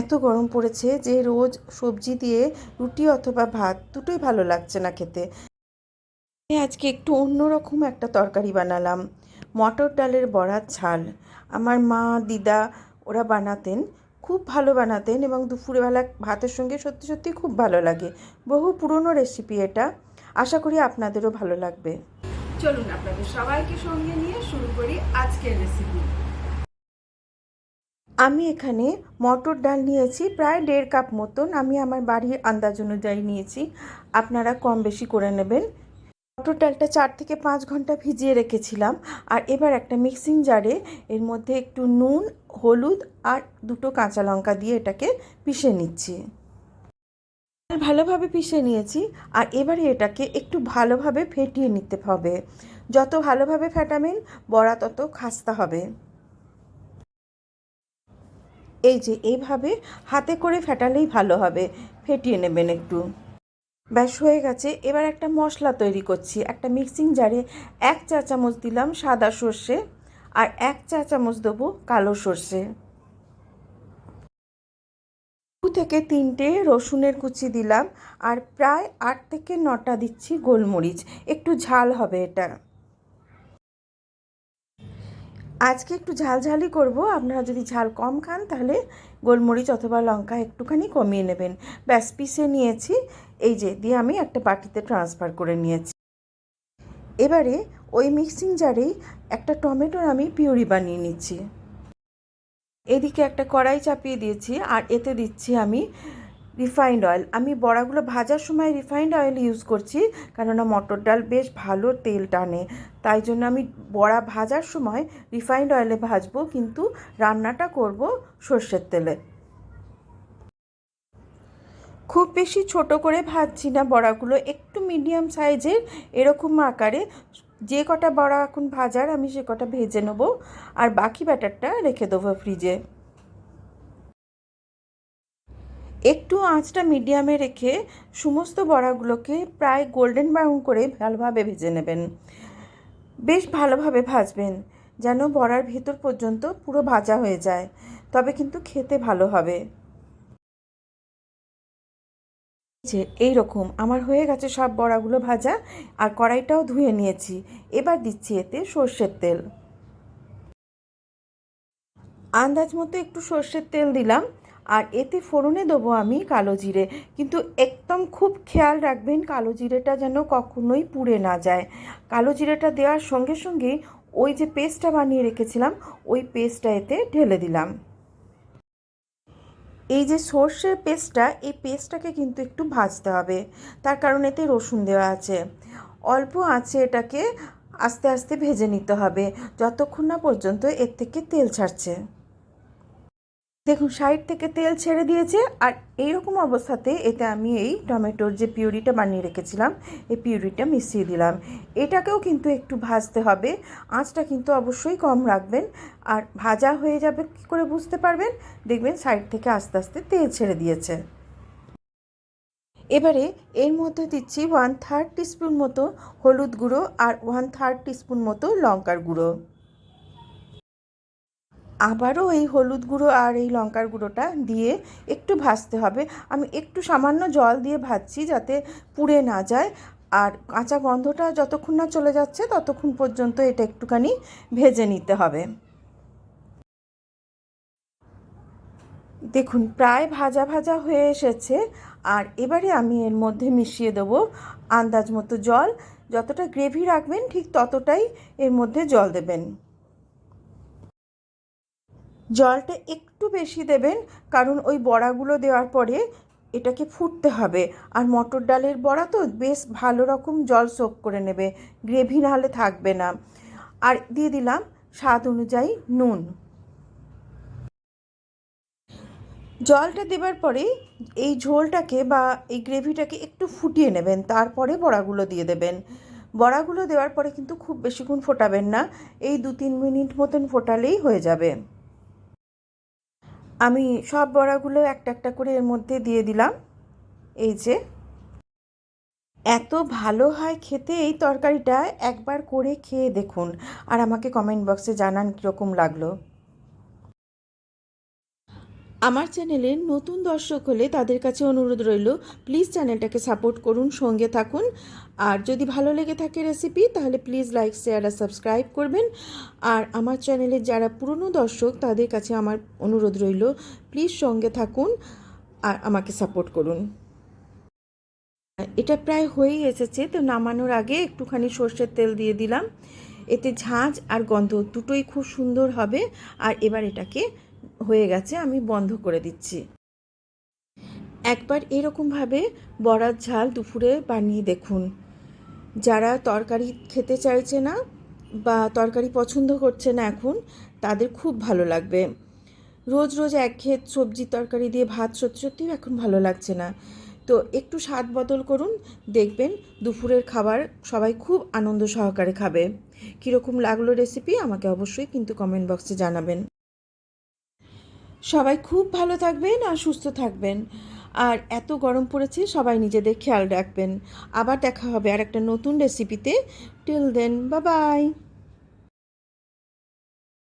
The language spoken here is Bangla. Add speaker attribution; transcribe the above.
Speaker 1: এত গরম পড়েছে যে রোজ সবজি দিয়ে রুটি অথবা ভাত দুটোই ভালো লাগছে না খেতে। আজকে একটু অন্যরকম একটা তরকারি বানালাম। মটর ডালের বড়ার ঝাল। আমার মা, দিদা ওরা বানাতেন, খুব ভালো বানাতেন এবং দুপুরবেলা ভাতের সঙ্গে সত্যি সত্যি খুব ভালো লাগে। বহু পুরনো রেসিপি এটা। আশা করি আপনাদেরও ভালো লাগবে।
Speaker 2: চলুন আপনাদের সবাইকে সঙ্গে নিয়ে শুরু করি আজকের রেসিপি
Speaker 1: আমি এখানে মটর ডাল নিয়েছি, প্রায় দেড় কাপ মতন। আমি আমার বাড়ির আন্দাজ অনুযায়ী নিয়েছি। আপনারা কম বেশি করে নেবেন। মটর ডালটা চার থেকে পাঁচ ঘণ্টা ভিজিয়ে রেখেছিলাম। আর এবার একটা মিক্সিং জারে এর মধ্যে একটু নুন, হলুদ আর দুটো কাঁচা লঙ্কা দিয়ে এটাকে পিষে নিচ্ছি। ভালোভাবে পিষে নিয়েছি আর এবারে এটাকে একটু ভালোভাবে ফেটিয়ে নিতে হবে। যত ভালোভাবে ফেটাবেন, বড়া তত খাস্তা হবে। এই যে, এইভাবে হাতে করে ফেটালেই ভালো হবে। ফেটিয়ে নেবেন একটু। ব্যাস, হয়ে গেছে। এবার একটা মশলা তৈরি করছি। একটা মিক্সিং জারে এক চা চামচ দিলাম সাদা সর্ষে আর এক চা চামচ দেবো কালো সর্ষে। দু থেকে তিনটে রসুনের কুচি দিলাম আর প্রায় আট থেকে নটা দিচ্ছি গোলমরিচ। একটু ঝাল হবে এটা। আজকে একটু ঝালঝালি করব। আপনারা যদি ঝাল কম খান, তাহলে গোলমরিচ অথবা লঙ্কা একটুখানি কমিয়ে নেবেন। ব্যাস পিসে নিয়েছি। এই যে, দিয়ে আমি একটা বাটিতে ট্রান্সফার করে নিয়েছি। এবারে ওই মিক্সিং জারেই একটা টমেটোর আমি পিউরি বানিয়ে নিচ্ছি। এদিকে একটা কড়াই চাপিয়ে দিয়েছি, আর এতে দিচ্ছি আমি রিফাইন্ড অয়েল। আমি বড়াগুলো ভাজার সময় রিফাইন্ড অয়েল ইউজ করছি, কেননা মটর ডাল বেশ ভালো তেল টানে। তাই জন্য আমি বড়া ভাজার সময় রিফাইন্ড অয়েলে ভাজবো, কিন্তু রান্নাটা করব সর্ষের তেলে। খুব বেশি ছোট করে ভাজছি না বড়াগুলো, একটু মিডিয়াম সাইজের এরকম আকারে। যে কটা বড়া এখন ভাজার, আমি সে কটা ভেজে নেব। আর বাকি ব্যাটারটা রেখে দেবো ফ্রিজে একটু আঁচটা মিডিয়ামে রেখে সমস্ত বড়াগুলোকে প্রায় গোল্ডেন ব্রাউন করে ভালোভাবে ভেজে নেবেন। বেশ ভালোভাবে ভাজবেন, যেন বড়ার ভেতর পর্যন্ত পুরো ভাজা হয়ে যায়, তবে কিন্তু খেতে ভালো হবে। যে এই রকম আমার হয়ে গেছে সব বড়াগুলো ভাজা, আর কড়াইটাও ধুয়ে নিয়েছি। এবার দিচ্ছি এতে সর্ষের তেল। আন্দাজ মতো একটু সর্ষের তেল দিলাম। আর এতে ফোড়নে দেবো আমি কালো জিরে। কিন্তু একদম খুব খেয়াল রাখবেন কালো জিরেটা যেন কখনোই পুড়ে না যায়। কালো জিরেটা দেওয়ার সঙ্গে সঙ্গে ওই যে পেস্টটা বানিয়ে রেখেছিলাম, ওই পেস্টটা এতে ঢেলে দিলাম। এই যে সর্ষের পেস্টটা, এই পেস্টটাকে কিন্তু একটু ভাজতে হবে। তার কারণ এতে রসুন দেওয়া আছে। অল্প আছে এটাকে, আস্তে আস্তে ভেজে নিতে হবে। যতক্ষণ না পর্যন্ত এর থেকে তেল ছাড়ছে। দেখুন, সাইড থেকে তেল ছেড়ে দিয়েছে আর এইরকম অবস্থাতে এতে আমি এই টমেটোর যে পিউরিটা বানিয়ে রেখেছিলাম, এই পিউরিটা মিশিয়ে দিলাম। এটাকেও কিন্তু একটু ভাজতে হবে। আঁচটা কিন্তু অবশ্যই কম রাখবেন আর ভাজা হয়ে যাবে কী করে বুঝতে পারবেন? দেখবেন সাইড থেকে আস্তে আস্তে তেল ছেড়ে দিয়েছে। এবারে এর মধ্যে দিচ্ছি ওয়ান থার্ড টিস্পুন মতো হলুদ গুঁড়ো আর ওয়ান থার্ড টিস্পুন মতো লঙ্কার গুঁড়ো। আবারও এই হলুদ গুঁড়ো আর এই লঙ্কার গুঁড়োটা দিয়ে একটু ভাজতে হবে। আমি একটু সামান্য জল দিয়ে ভাজছি যাতে পুড়ে না যায়। আর কাঁচা গন্ধটা যতক্ষণ না চলে যাচ্ছে, ততক্ষণ পর্যন্ত এটা একটুখানি ভেজে নিতে হবে। দেখুন, প্রায় ভাজা ভাজা হয়ে এসেছে। আর এবারে আমি এর মধ্যে মিশিয়ে দেবো আন্দাজ মতো জল। যতটা গ্রেভি রাখবেন, ঠিক ততটাই এর মধ্যে জল দেবেন। জলটা একটু বেশি দেবেন, কারণ ওই বড়াগুলো দেওয়ার পরে এটাকে ফুটতে হবে। আর মটর ডালের বড়া তো বেশ ভালো রকম জল সোক করে নেবে গ্রেভি নাহলে থাকবে না। আর দিয়ে দিলাম স্বাদ অনুযায়ী নুন। জলটা দেবার পরে এই ঝোলটাকে বা এই গ্রেভিটাকে একটু ফুটিয়ে নেবেন, তারপরে বড়াগুলো দিয়ে দেবেন। বড়াগুলো দেওয়ার পরে কিন্তু খুব বেশিক্ষণ ফোটাবেন না, এই দু তিন মিনিট মতন ফোটালেই হয়ে যাবে। আমি সব বড়াগুলো একটা একটা করে এর মধ্যে দিয়ে দিলাম। এই যে। এত ভালো হয় খেতে এই তরকারিটা, একবার করে খেয়ে দেখুন। আর আমাকে কমেন্ট বক্সে জানান কীরকম লাগল। আমার চ্যানেলে নতুন দর্শক হলে তাদের কাছে অনুরোধ রইল প্লিজ চ্যানেলটাকে সাপোর্ট করুন, সঙ্গে থাকুন। আর যদি ভালো লেগে থাকে রেসিপি তাহলে প্লিজ লাইক শেয়ার আর সাবস্ক্রাইব করবেন। আর আমার চ্যানেলের যারা পুরনো দর্শক, তাদের কাছে আমার অনুরোধ রইল প্লিজ সঙ্গে থাকুন আর আমাকে সাপোর্ট করুন। এটা প্রায় হয়েই এসেছে, তো নামানোর আগে একটুখানি সর্ষের তেল দিয়ে দিলাম। এতে ঝাঁঝ আর গন্ধ দুটোই খুব সুন্দর হবে। আর এবার এটাকে হয়ে গেছে, আমি বন্ধ করে দিচ্ছি। একবার এরকমভাবে বড়ার ঝাল দুপুরে বানিয়ে দেখুন। যারা তরকারি খেতে চাইছে না বা তরকারি পছন্দ করছে না এখন, তাদের খুব ভালো লাগবে। রোজ রোজ একঘেয়ে সবজি তরকারি দিয়ে ভাত সত্যি সত্যিই এখন ভালো লাগছে না। তো একটু স্বাদ বদল করুন, দেখবেন দুপুরের খাবার সবাই খুব আনন্দ সহকারে খাবে। কীরকম লাগল রেসিপি আমাকে অবশ্যই কিন্তু কমেন্ট বক্সে জানাবেন। সবাই খুব ভালো থাকবেন আর সুস্থ থাকবেন। আর এত গরম পড়েছে, সবাই নিজেদের খেয়াল রাখবেন। আবার দেখা হবে আর একটা নতুন রেসিপিতে টিল দেন বা বাই